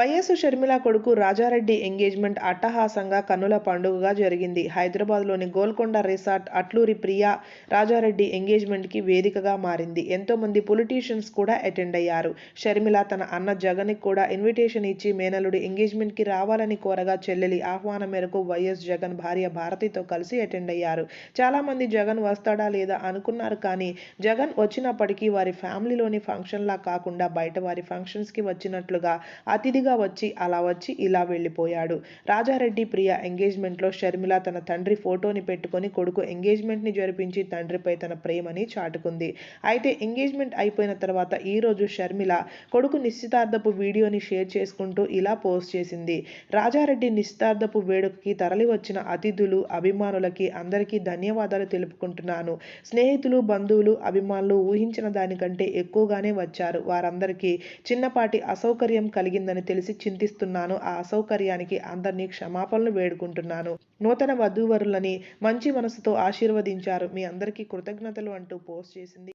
YS Sharmila కొడుకు Rajareddy engagement అట్టహాసంగా కన్నుల పండుగగా జరిగింది. హైదరాబాద్లోని గోల్కొండ రిసార్ట్ అట్లూరి ప్రియా రాజారెడ్డి ఎంగేజ్మెంట్కి వేదికగా మారింది. ఎంతో మంది పొలిటీషియన్స్ కూడా అటెండ్ అయ్యారు. షర్మిల తన అన్న జగన్కి కూడా ఇన్విటేషన్ ఇచ్చి మేనలుడి ఎంగేజ్మెంట్కి రావాలని కోరగా చెల్లెలి ఆహ్వానం మేరకు వైఎస్ జగన్ భార్య భారతితో కలిసి అటెండ్ అయ్యారు. చాలా మంది జగన్ వస్తాడా లేదా అనుకున్నారు కానీ జగన్ వచ్చినప్పటికీ వారి ఫ్యామిలీలోని ఫంక్షన్లా కాకుండా బయట వారి ఫంక్షన్స్కి వచ్చినట్లుగా అతిథిగా వచ్చి అలా వచ్చి ఇలా వెళ్ళిపోయాడు. రాజారెడ్డి ప్రియ ఎంగేజ్మెంట్లో షర్మిల తన తండ్రి ఫోటోని పెట్టుకొని కొడుకు ఎంగేజ్మెంట్ని జరిపించి తండ్రిపై తన ప్రేమని చాటుకుంది. అయితే ఎంగేజ్మెంట్ అయిపోయిన తర్వాత ఈ రోజు షర్మిల కొడుకు నిశ్చితార్థపు వీడియోని షేర్ చేసుకుంటూ ఇలా పోస్ట్ చేసింది. రాజారెడ్డి నిశ్చితార్థపు వేడుకకి తరలి వచ్చిన అతిథులు అభిమానులకి అందరికీ ధన్యవాదాలు తెలుపుకుంటున్నాను. స్నేహితులు బంధువులు అభిమానులు ఊహించిన దానికంటే ఎక్కువగానే వచ్చారు. వారందరికీ చిన్నపాటి అసౌకర్యం కలిగిందని తెలిసి చింతిస్తున్నాను. ఆ అసౌకర్యానికి అందరినీ క్షమాపణలు వేడుకుంటున్నాను. నూతన వధూవరులని మంచి మనసుతో ఆశీర్వదించారు. మీ అందరికీ కృతజ్ఞతలు అంటూ పోస్ట్ చేసింది